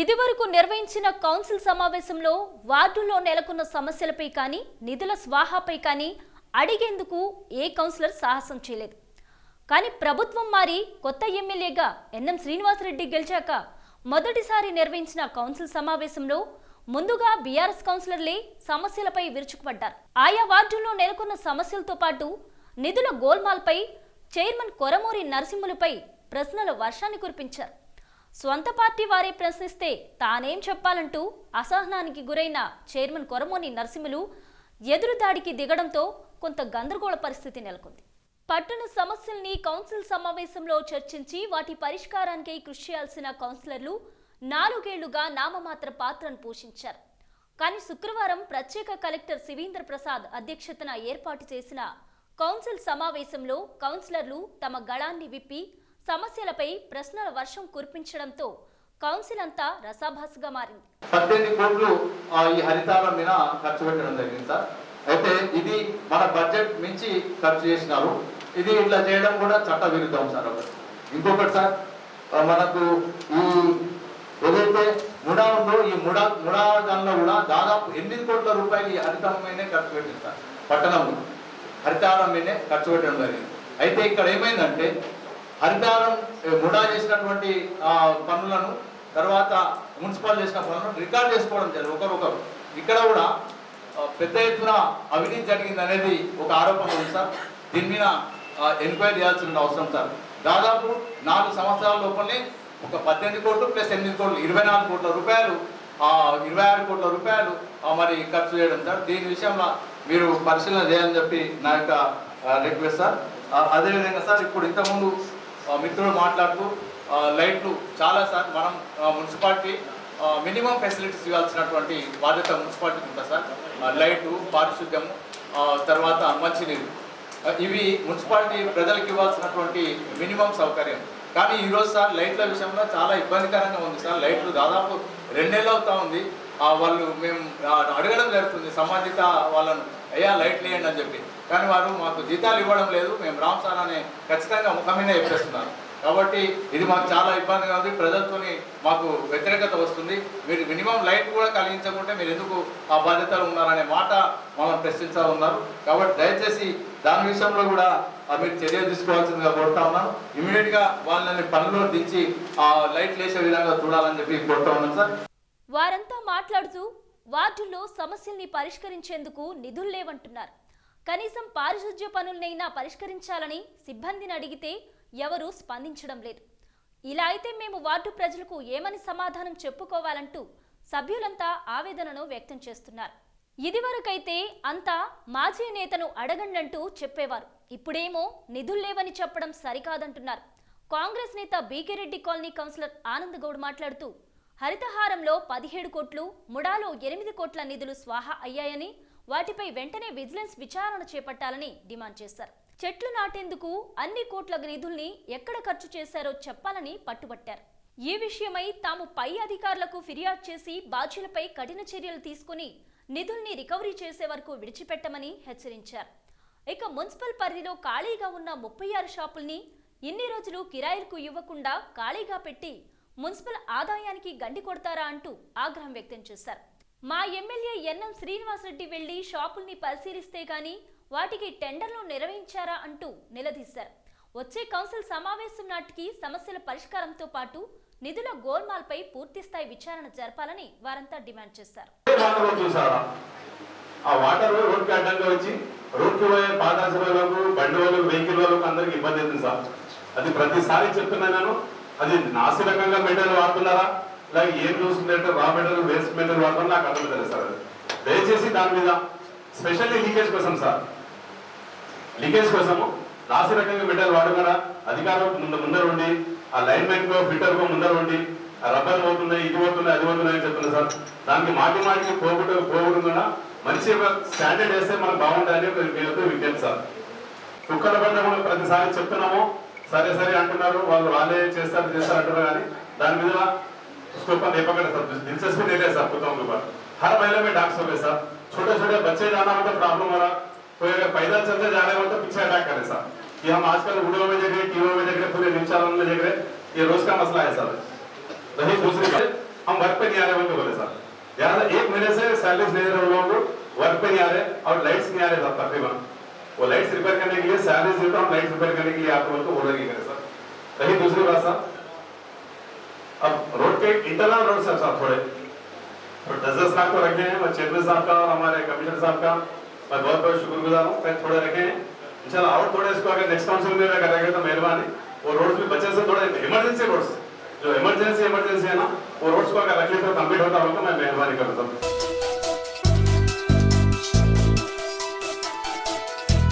ఇదివరకు నిర్వహించిన కౌన్సిల్ సమావేశంలో వార్డులో నెలకొన్న సమస్యలపై కానీ నిధుల స్వాహాపై కానీ అడిగేందుకు ఏ కౌన్సిలర్ సాహసం చేయలేదు. కానీ ప్రభుత్వం మారి కొత్త ఎమ్మెల్యేగా ఎన్ఎం శ్రీనివాసరెడ్డి గెలిచాక మొదటిసారి నిర్వహించిన కౌన్సిల్ సమావేశంలో ముందుగా బీఆర్ఎస్ కౌన్సిలర్లే సమస్యలపై విరుచుకుపడ్డారు. ఆయా వార్డుల్లో నెలకొన్న సమస్యలతో పాటు నిధుల గోల్మాల్పై చైర్మన్ కొరమూరి నరసింహులపై ప్రశ్నల వర్షాన్ని కురిపించారు. స్వంత పార్టీ వారే ప్రశ్నిస్తే తానేం చెప్పాలంటూ అసహనానికి గురైన చైర్మన్ కొరమోని నరసింహులు ఎదురుదాడికి దిగడంతో కొంత గందరగోళ పరిస్థితి నెలకొంది. పట్టణ సమస్యల్ని కౌన్సిల్ సమావేశంలో చర్చించి వాటి పరిష్కారానికై కృషి చేయాల్సిన కౌన్సిలర్లు నాలుగేళ్ళుగా నామమాత్ర పాత్రను పోషించారు. కానీ శుక్రవారం ప్రత్యేక కలెక్టర్ శివీంద్ర ప్రసాద్ అధ్యక్షతన ఏర్పాటు చేసిన కౌన్సిల్ సమావేశంలో కౌన్సిలర్లు తమ గళాన్ని విప్పి సమస్యలపై ప్రశ్నల వర్షం కురిపించడంతో కౌన్సిల్ అంతా రసాభాసగా మారింది. పద్దెనిమిది కోట్లు ఈ హరితాల మీద ఖర్చు పెట్టడం జరిగింది సార్. అయితే ఇది మన బడ్జెట్ మించి ఖర్చు చేసినారు. ఇది ఇట్లా చేయడం కూడా చట్ట విరుద్ధం సార్ ఒకటి. ఇంకొకటి సార్ మనకు ఈ ఏదైతే ముడా ఉందో ఈ ముడా ముడా దానిలో కూడా దాదాపు ఎనిమిది కోట్ల రూపాయలు ఈ హరితాల మీదనే ఖర్చు పెట్టింది సార్. పట్టణంలో హరితాల మీదనే ఖర్చు పెట్టడం జరిగింది. అయితే ఇక్కడ ఏమైందంటే హరితారం గుడా చేసినటువంటి పనులను తర్వాత మున్సిపల్ చేసిన పనులను రికార్డ్ చేసుకోవడం జరిగింది. ఒకరొకరు. ఇక్కడ కూడా పెద్ద ఎత్తున అవినీతి జరిగింది అనేది ఒక ఆరోపణ ఉంది సార్. దీని మీద ఎంక్వైరీ చేయాల్సిన అవసరం సార్. దాదాపు నాలుగు సంవత్సరాల లోపలనే ఒక పద్దెనిమిది కోట్లు ప్లస్ ఎనిమిది కోట్లు ఇరవై నాలుగు కోట్ల రూపాయలు ఇరవై ఆరు కోట్ల రూపాయలు మరి ఖర్చు చేయడం సార్. దీని విషయంలో మీరు పరిశీలన చేయాలని చెప్పి నా యొక్క రిక్వెస్ట్ సార్. అదేవిధంగా సార్ ఇప్పుడు ఇంతకుముందు మిత్రులు మాట్లాడుతూ లైట్లు చాలా సార్ మనం మున్సిపాలిటీ మినిమం ఫెసిలిటీస్ ఇవ్వాల్సినటువంటి బాధ్యత మున్సిపాలిటీకి ఉంటుంది సార్. లైట్లు లైటు పారిశుద్ధ్యము తర్వాత మంచినీరు. ఇవి మున్సిపాలిటీ ప్రజలకు ఇవ్వాల్సినటువంటి మినిమం సౌకర్యం. కానీ ఈరోజు సార్ లైట్ల విషయంలో చాలా ఇబ్బందికరంగా ఉంది సార్. లైట్లు దాదాపు రెండేళ్ళు అవుతా ఉంది. వాళ్ళు మేము అడగడం జరుగుతుంది. సంబంధిత వాళ్ళను అయ్యా లైట్ లేయండి అని చెప్పి. కానీ వారు మాకు జీతాలు ఇవ్వడం లేదు. మేము రామ్ సార్ అనే ఖచ్చితంగా ముఖమైన చెప్పేస్తున్నారు. కాబట్టి ఇది మాకు చాలా ఇబ్బందిగా ఉంది. ప్రజలతోని మాకు వ్యతిరేకత వస్తుంది. మీరు మినిమం లైట్ కూడా కలిగించకుంటే మీరు ఎందుకు ఆ బాధ్యతలు ఉన్నారనే మాట మమ్మల్ని ప్రశ్నించా ఉన్నారు. కాబట్టి దయచేసి దాని విషయంలో కూడా మీరు చర్య తీసుకోవాల్సిందిగా కోరుతా ఉన్నాను. ఇమీడియట్గా వాళ్ళని పనిలో దించి ఆ లైట్లు వేసే విధంగా చూడాలని చెప్పి కోరుతా ఉన్నాను సార్. వారంతా మాట్లాడుతూ వార్డుల్లో సమస్యల్ని పరిష్కరించేందుకు నిధులు లేవంటున్నారు. కనీసం పారిశుధ్య పనులనైనా పరిష్కరించాలని సిబ్బందిని అడిగితే ఎవరూ స్పందించడం లేదు. ఇలా అయితే మేము వార్డు ప్రజలకు ఏమని సమాధానం చెప్పుకోవాలంటూ సభ్యులంతా ఆవేదనను వ్యక్తం చేస్తున్నారు. ఇదివరకైతే అంతా మాజీ నేతను అడగండంటూ చెప్పేవారు. ఇప్పుడేమో నిధులు లేవని చెప్పడం సరికాదంటున్నారు. కాంగ్రెస్ నేత B K Reddy colony councillor Anand Goud మాట్లాడుతూ హరితహారంలో పదిహేడు కోట్లు ముడాలో ఎనిమిది కోట్ల నిధులు స్వాహా అయ్యాయని వాటిపై వెంటనే విజిలెన్స్ విచారణ చేపట్టాలని డిమాండ్ చేశారు. చెట్లు నాటేందుకు అన్ని కోట్ల నిధుల్ని ఎక్కడ ఖర్చు చేశారో చెప్పాలని పట్టుబట్టారు. ఈ విషయమై తాము పై అధికారులకు ఫిర్యాదు చేసి బాధ్యులపై కఠిన చర్యలు తీసుకుని నిధుల్ని రికవరీ చేసే వరకు విడిచిపెట్టమని హెచ్చరించారు. ఇక మున్సిపల్ పరిధిలో ఖాళీగా ఉన్న ముప్పై ఆరు షాపుల్ని ఇన్ని రోజులు కిరాయిలకు ఇవ్వకుండా ఖాళీగా పెట్టి మున్సిపల్ ఆదాయానికి గండి కొడతారా అంటూ ఆగ్రహం వ్యక్తం చేశారు. మా ఎమ్మెల్యే ఎన్ఎం శ్రీనివాసరెడ్డి వెళ్ళి షాపుల్ని పరిశీలిస్తే గాని వాటికి టెండర్లు నిర్వహించారా అంటూ నిలదీశారు. వచ్చే కౌన్సిల్ సమావేశం నాటికి సమస్యల పరిష్కారంతో పాటు నిధుల గోల్మాల్పై పూర్తిస్థాయి విచారణ జరపాలని వారంతా డిమాండ్ చేశారు. ఆ వాటర్ రోడ్కి అడ్డంగా వచ్చి రోడ్కి పోయే పాదాస వాళ్ళకు బండి వాళ్ళకు వెహికల్ వాళ్ళకు అందరికి ఇబ్బంది అవుతుంది సార్. అది ప్రతిసారి చెప్తున్నా నేను. అది నాసిరకంగా మెటీరియల్ వాడుతున్నారా? లేక ఏం చూస్తుందంటే రా మెటీరియల్ వేస్ట్ మెటీరియల్ వాడుతున్నా నాకు అర్థమవుతుంది సార్ దయచేసి దాని మీద స్పెషల్లీ లీకేజ్ కోసం సార్. లీకేజ్ కోసము నాసిరకంగా మెటీరియల్ వాడుకున్నారా అధికారం ముందు ముందర ఉండి ఆ లైన్ మ్యాన్ కో ఫిట్టర్ కో ముందర ఉండి ఆ రబ్బర్ పోతున్నాయి ఇది పోతున్నాయి అది పోతున్నాయి అని చెప్తున్నా సార్. దానికి మాటి మాటికి పోగొట్టు పోగొట్టుకున్నా మంచి స్టాండర్డ్ వేస్తే మనకు బాగుంటుంది అని మీతో విజ్ఞప్తి సార్. కుక్కల బండ మనం ప్రతిసారి చెప్తున్నాము. సరే సరే అంటున్నారు వాళ్ళు వాళ్ళే చేస్తారు చేస్తారు అంటున్నారు కానీ దాని మీద उसको ऊपर नहीं पकड़े सर दिलचस्पी नहीं ले सर कुत्तों के ऊपर हर महीने में डॉग्स हो गए सर छोटे छोटे बच्चे जाना हो तो प्रॉब्लम हो रहा कोई अगर पैदल चलते जा रहे हो तो पीछे अटैक करे सर कि हम आजकल वीडियो में देख रहे टीवी में देख रहे पूरे न्यूज चैनल में देख रहे ये रोज का मसला है सर रही दूसरी बात हम वर्क पे नहीं आ रहे बोल के बोले सर यहाँ से एक महीने से सैलरीज नहीं दे रहे उन लोगों को वर्क पे नहीं आ रहे और लाइट्स नहीं आ रहे सर तकरीबन वो लाइट्स रिपेयर करने के लिए सैलरीज देता हूँ लाइट्स रिपेयर करने के लिए आपको बोलते बोल रहे करे सर रही दूसरी बात सर अब रोड के इंटरनल रोड सर साहब, थोड़े तो दस दस को रखे हैं। मैं चेयरमैन साहब का और हमारे कमिश्नर साहब का, मैं बहुत बहुत शुक्रगुजार हूँ। मैं थोड़े रखे हैं। इंशाल्लाह और थोड़े इसको अगर नेक्स्ट काउंसिल में रहेगा तो मेहरबानी। वो रोड्स भी बचे से थोड़े इमरजेंसी रोड्स जो इमरजेंसी इमरजेंसी है ना, वो रोड्स को अगर रख तो कंप्लीट होता होगा मैं मेहरबानी करूँगा